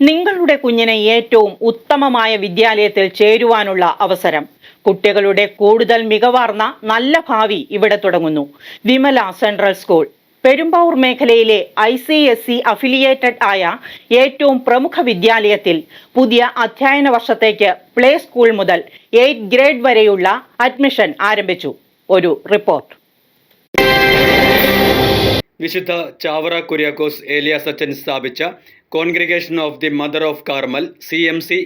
നിങ്ങളുടെ കുഞ്ഞിനെ ഏറ്റവും ഉത്തമമായ വിദ്യാലയത്തിൽ ചേരുവാനുള്ള അവസരം. കുട്ടികളുടെ കൂടുതൽ മികവാർന്ന നല്ല ഭാവി ഇവിടെ തുടങ്ങുന്നു. Vimala central school. പെരുമ്പാവൂർ മേഖലയിലെ I C S C affiliated ആയ ഏറ്റവും പ്രമുഖ വിദ്യാലയത്തിൽ പുതിയ അധ്യയന വർഷത്തേക്ക് പ്ലേ സ്കൂൾ മുതൽ എയ്റ്റ് ഗ്രേഡ് വരെയുള്ള അഡ്മിഷൻ ആരംഭിച്ചു. ഒരു റിപ്പോർട്ട്. വിശുദ്ധ ചാവറ കുര്യാക്കോസ് ഏലിയ സച്ചൻ സ്ഥാപിച്ച congregation of the mother of Carmel C M C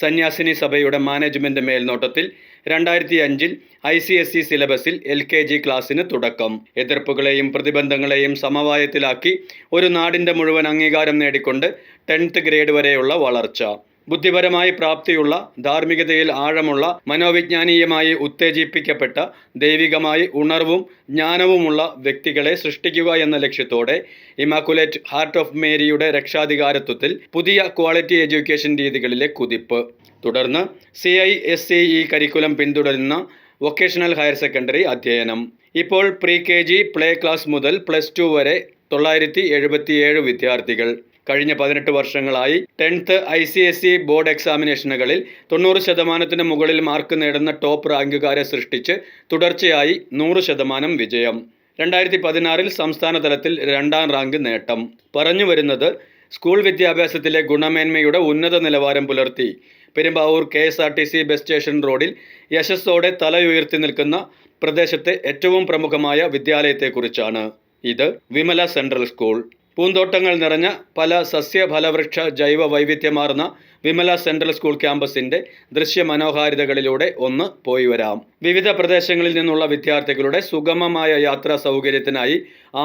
സന്യാസിനി സഭയുടെ മാനേജ്മെന്റ് മേൽനോട്ടത്തിൽ രണ്ടായിരത്തി അഞ്ചിൽ ഐ സി എസ് സി സിലബസിൽ എൽ കെ ജി ക്ലാസ്സിന് തുടക്കം. എതിർപ്പുകളെയും പ്രതിബന്ധങ്ങളെയും സമവായത്തിലാക്കി ഒരു നാടിന്റെ മുഴുവൻ അംഗീകാരം നേടിക്കൊണ്ട് ടെൻത്ത് ഗ്രേഡ് വരെയുള്ള വളർച്ച. ബുദ്ധിപരമായി പ്രാപ്തിയുള്ള ധാർമ്മികതയിൽ ആഴമുള്ള മനോവിജ്ഞാനീയമായി ഉത്തേജിപ്പിക്കപ്പെട്ട ദൈവികമായി ഉണർവും ജ്ഞാനവുമുള്ള വ്യക്തികളെ സൃഷ്ടിക്കുക എന്ന ലക്ഷ്യത്തോടെ ഇമാക്കുലേറ്റ് ഹാർട്ട് ഓഫ് മേരിയുടെ രക്ഷാധികാരത്വത്തിൽ പുതിയ ക്വാളിറ്റി എഡ്യൂക്കേഷൻ രീതികളിലെ കുതിപ്പ്. തുടർന്ന് C I S C E curriculum പിന്തുടരുന്ന വൊക്കേഷണൽ ഹയർ സെക്കൻഡറി അധ്യയനം. ഇപ്പോൾ pre K G play class മുതൽ പ്ലസ് ടു വരെ തൊള്ളായിരത്തി എഴുപത്തിയേഴ് വിദ്യാർത്ഥികൾ. കഴിഞ്ഞ പതിനെട്ട് വർഷങ്ങളായി tenth I C S C board എക്സാമിനേഷനുകളിൽ തൊണ്ണൂറ് ശതമാനത്തിന് മുകളിൽ മാർക്ക് നേടുന്ന ടോപ്പ് റാങ്കുകാരെ സൃഷ്ടിച്ച് തുടർച്ചയായി നൂറ് ശതമാനം വിജയം. രണ്ടായിരത്തി പതിനാറിൽ സംസ്ഥാന തലത്തിൽ രണ്ടാം റാങ്ക് നേട്ടം. പറഞ്ഞു വരുന്നത് സ്കൂൾ വിദ്യാഭ്യാസത്തിലെ ഗുണമേന്മയുടെ ഉന്നത നിലവാരം പുലർത്തി. Perumbavoor K S R T C bus station റോഡിൽ യശസ്സോടെ തലയുയർത്തി നിൽക്കുന്ന പ്രദേശത്തെ ഏറ്റവും പ്രമുഖമായ വിദ്യാലയത്തെക്കുറിച്ചാണ്. ഇത് വിമല സെൻട്രൽ സ്കൂൾ. പൂന്തോട്ടങ്ങൾ നിറഞ്ഞ പല സസ്യഫലവൃക്ഷ ജൈവ വൈവിധ്യമാർന്ന വിമല സെൻട്രൽ സ്കൂൾ ക്യാമ്പസിന്റെ ദൃശ്യമനോഹാരിതകളിലൂടെ ഒന്ന് പോയി വരാം. വിവിധ പ്രദേശങ്ങളിൽ നിന്നുള്ള വിദ്യാർത്ഥികളുടെ സുഗമമായ യാത്രാ സൗകര്യത്തിനായി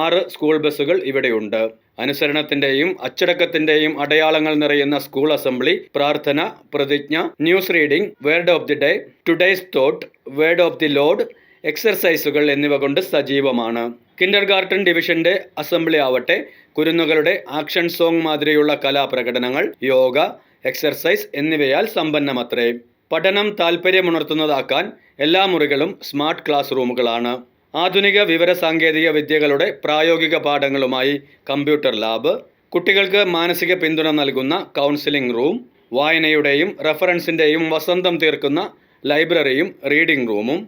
ആറ് സ്കൂൾ ബസ്സുകൾ ഇവിടെയുണ്ട്. അനുസരണത്തിന്റെയും അച്ചടക്കത്തിന്റെയും അടയാളങ്ങൾ നിറയുന്ന സ്കൂൾ അസംബ്ലി പ്രാർത്ഥന പ്രതിജ്ഞ news reading word of the day today's thought word of the lord എക്സർസൈസുകൾ എന്നിവ കൊണ്ട് സജീവമാണ്. കിൻഡർ ഗാർട്ടൻ ഡിവിഷന്റെ അസംബ്ലി ആവട്ടെ കുരുന്നുകളുടെ ആക്ഷൻ സോങ് മാതിരിയുള്ള കലാപ്രകടനങ്ങൾ യോഗ എക്സർസൈസ് എന്നിവയാൽ സമ്പന്നമത്രേ. പഠനം താൽപ്പര്യമുണർത്തുന്നതാക്കാൻ എല്ലാ മുറികളും സ്മാർട്ട് ക്ലാസ് റൂമുകളാണ്. ആധുനിക വിവര സാങ്കേതിക വിദ്യകളുടെ പ്രായോഗിക പാഠങ്ങളുമായി കമ്പ്യൂട്ടർ ലാബ് കുട്ടികൾക്ക് മാനസിക പിന്തുണ നൽകുന്ന കൗൺസിലിംഗ് റൂം വായനയുടെയും റെഫറൻസിന്റെയും വസന്തം തീർക്കുന്ന ലൈബ്രറിയും റീഡിംഗ് റൂമും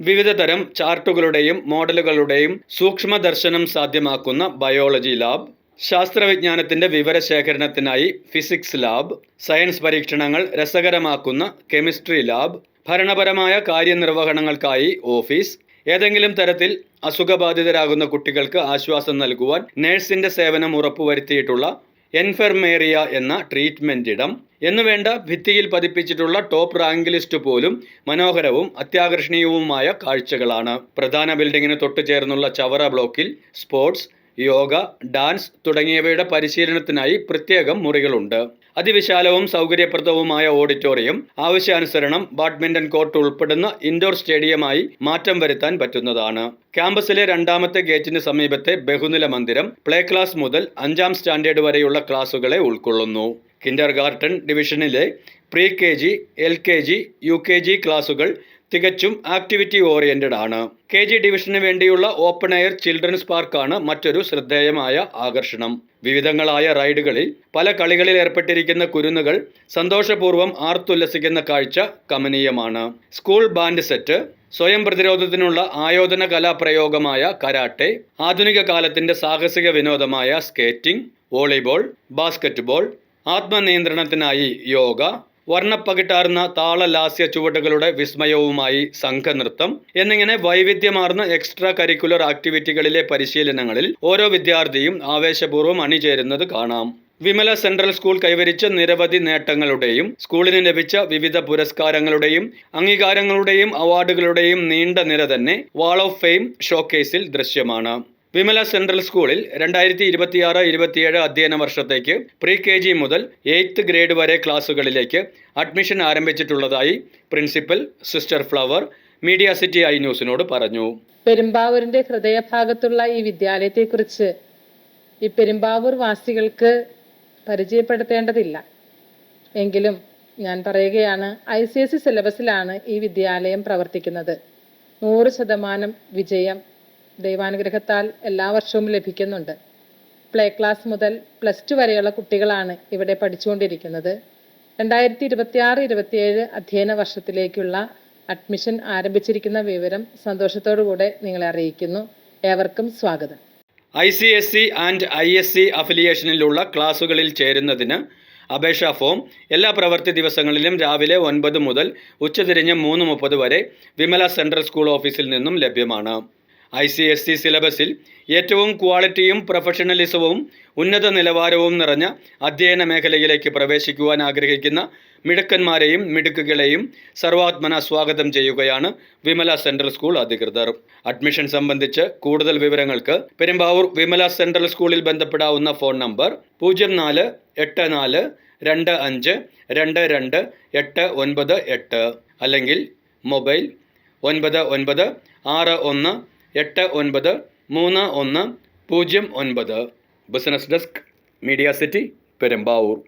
വിവിധ തരം ചാർട്ടുകളുടെയും മോഡലുകളുടെയും സൂക്ഷ്മ ദർശനം സാധ്യമാക്കുന്ന ബയോളജി ലാബ് ശാസ്ത്രവിജ്ഞാനത്തിന്റെ വിവരശേഖരണത്തിനായി ഫിസിക്സ് ലാബ് സയൻസ് പരീക്ഷണങ്ങൾ രസകരമാക്കുന്ന കെമിസ്ട്രി ലാബ് ഭരണപരമായ കാര്യനിർവഹണങ്ങൾക്കായി ഓഫീസ് ഏതെങ്കിലും തരത്തിൽ അസുഖബാധിതരാകുന്ന കുട്ടികൾക്ക് ആശ്വാസം നൽകുവാൻ നഴ്സിന്റെ സേവനം ഉറപ്പുവരുത്തിയിട്ടുള്ള എൻഫെർമേറിയ എന്ന ട്രീറ്റ്മെന്റ് ഇടം എന്നുവേണ്ട ഭിത്തിയിൽ പതിപ്പിച്ചിട്ടുള്ള ടോപ്പ് റാങ്ക് ലിസ്റ്റ് പോലും മനോഹരവും അത്യാകർഷണീയവുമായ കാഴ്ചകളാണ്. പ്രധാന ബിൽഡിങ്ങിന് തൊട്ടു ചേർന്നുള്ള ചവറ ബ്ലോക്കിൽ സ്പോർട്സ് യോഗ ഡാൻസ് തുടങ്ങിയവയുടെ പരിശീലനത്തിനായി പ്രത്യേകം മുറികളുണ്ട്. അതിവിശാലവും സൗകര്യപ്രദവുമായ ഓഡിറ്റോറിയം ആവശ്യാനുസരണം ബാഡ്മിന്റൺ കോർട്ട് ഉൾപ്പെടുന്ന ഇൻഡോർ സ്റ്റേഡിയമായി മാറ്റം വരുത്താൻ പറ്റുന്നതാണ്. ക്യാമ്പസിലെ രണ്ടാമത്തെ ഗേറ്റിന് സമീപത്തെ ബഹുനില മന്ദിരം പ്ലേ ക്ലാസ് മുതൽ അഞ്ചാം സ്റ്റാൻഡേർഡ് വരെയുള്ള ക്ലാസുകളെ ഉൾക്കൊള്ളുന്നു. കിൻഡർ ഗാർട്ടൺ ഡിവിഷനിലെ pre K G L K G U K G ക്ലാസുകൾ തികച്ചും ആക്ടിവിറ്റി ഓറിയന്റഡ് ആണ്. കെ ജി ഡിവിഷന് വേണ്ടിയുള്ള ഓപ്പൺ എയർ ചിൽഡ്രൻസ് പാർക്കാണ് മറ്റൊരു ശ്രദ്ധേയമായ ആകർഷണം. വിവിധങ്ങളായ റൈഡുകളിൽ പല കളികളിൽ ഏർപ്പെട്ടിരിക്കുന്ന കുരുന്നുകൾ സന്തോഷപൂർവം ആർത്തുല്ലസിക്കുന്ന കാഴ്ച കമനീയമാണ്. സ്കൂൾ ബാൻഡ് സെറ്റ് സ്വയം പ്രതിരോധത്തിനുള്ള ആയോധന കലാപ്രയോഗമായ കരാട്ടെ ആധുനിക കാലത്തിന്റെ സാഹസിക വിനോദമായ സ്കേറ്റിംഗ് വോളിബോൾ ബാസ്കറ്റ്ബോൾ ആത്മനിയന്ത്രണത്തിനായി യോഗ വർണപ്പകിട്ടാർന്ന താളലാസ്യ ചുവടുകളുടെ വിസ്മയവുമായി സംഘനൃത്തം എന്നിങ്ങനെ വൈവിധ്യമാർന്ന എക്സ്ട്രാ കരിക്കുലർ ആക്ടിവിറ്റികളിലെ പരിശീലനങ്ങളിൽ ഓരോ വിദ്യാർത്ഥിയും ആവേശപൂർവം അണിചേരുന്നത് കാണാം. വിമല സെൻട്രൽ സ്കൂൾ കൈവരിച്ച നിരവധി നേട്ടങ്ങളുടെയും സ്കൂളിന് ലഭിച്ച വിവിധ പുരസ്കാരങ്ങളുടെയും അംഗീകാരങ്ങളുടെയും അവാർഡുകളുടെയും നീണ്ട നിര തന്നെ വാൾ ഓഫ് ഫെയിം ഷോക്കേസിൽ ദൃശ്യമാണ്. വിമല സെൻട്രൽ സ്കൂളിൽ രണ്ടായിരത്തി ഇരുപത്തിയാറ് ഇരുപത്തിയേഴ് അധ്യയന വർഷത്തേക്ക് പ്രീ കെ ജി മുതൽ എയ്ത്ത് ഗ്രേഡ് വരെ ക്ലാസുകളിലേക്ക് admission ആരംഭിച്ചിട്ടുള്ളതായി principal sister flower media city I ന്യൂസിനോട് പറഞ്ഞു. പെരുമ്പാവൂരിന്റെ ഹൃദയഭാഗത്തുള്ള ഈ വിദ്യാലയത്തെക്കുറിച്ച് ഈ പെരുമ്പാവൂർ വാസികൾക്ക് പരിചയപ്പെടുത്തേണ്ടതില്ല. എങ്കിലും ഞാൻ പറയുകയാണ് ഐ സി എസ് സി സിലബസിലാണ് ഈ വിദ്യാലയം പ്രവർത്തിക്കുന്നത്. നൂറ് ശതമാനം വിജയം ദൈവാനുഗ്രഹത്താൽ എല്ലാ വർഷവും ലഭിക്കുന്നുണ്ട്. പ്ലേ ക്ലാസ് മുതൽ പ്ലസ് ടു വരെയുള്ള കുട്ടികളാണ് ഇവിടെ പഠിച്ചുകൊണ്ടിരിക്കുന്നത്. രണ്ടായിരത്തി ഇരുപത്തിയാറ് ഇരുപത്തിയേഴ് അധ്യയന വർഷത്തിലേക്കുള്ള അഡ്മിഷൻ ആരംഭിച്ചിരിക്കുന്ന വിവരം സന്തോഷത്തോടുകൂടെ നിങ്ങളെ അറിയിക്കുന്നു. ഏവർക്കും സ്വാഗതം. I C S C and I S C അഫിലിയേഷനിലുള്ള ക്ലാസുകളിൽ ചേരുന്നതിന് അപേക്ഷാ ഫോം എല്ലാ പ്രവൃത്തി ദിവസങ്ങളിലും രാവിലെ ഒൻപത് മുതൽ ഉച്ചതിരിഞ്ഞ് മൂന്ന് മുപ്പത് വരെ വിമല സെൻട്രൽ സ്കൂൾ ഓഫീസിൽ നിന്നും ലഭ്യമാണ്. ഐ സി എസ് സി സിലബസിൽ ഏറ്റവും ക്വാളിറ്റിയും പ്രൊഫഷണലിസവും ഉന്നത നിലവാരവും നിറഞ്ഞ അധ്യയന മേഖലയിലേക്ക് പ്രവേശിക്കുവാൻ ആഗ്രഹിക്കുന്ന മിടുക്കന്മാരെയും മിടുക്കുകളെയും സർവാത്മന സ്വാഗതം ചെയ്യുകയാണ് വിമല സെൻട്രൽ സ്കൂൾ അധികൃതർ. അഡ്മിഷൻ സംബന്ധിച്ച് കൂടുതൽ വിവരങ്ങൾക്ക് പെരുമ്പാവൂർ വിമല സെൻട്രൽ സ്കൂളിൽ ബന്ധപ്പെടാവുന്ന ഫോൺ നമ്പർ പൂജ്യം നാല് എട്ട് നാല് രണ്ട് അഞ്ച് രണ്ട് രണ്ട് എട്ട് ഒൻപത് എട്ട് അല്ലെങ്കിൽ മൊബൈൽ ഒൻപത് ഒൻപത് ആറ് ഒന്ന് എട്ട് ഒൻപത് മൂന്ന് ഒന്ന് പൂജ്യം ഒൻപത്. Business desk media city Perumbavoor.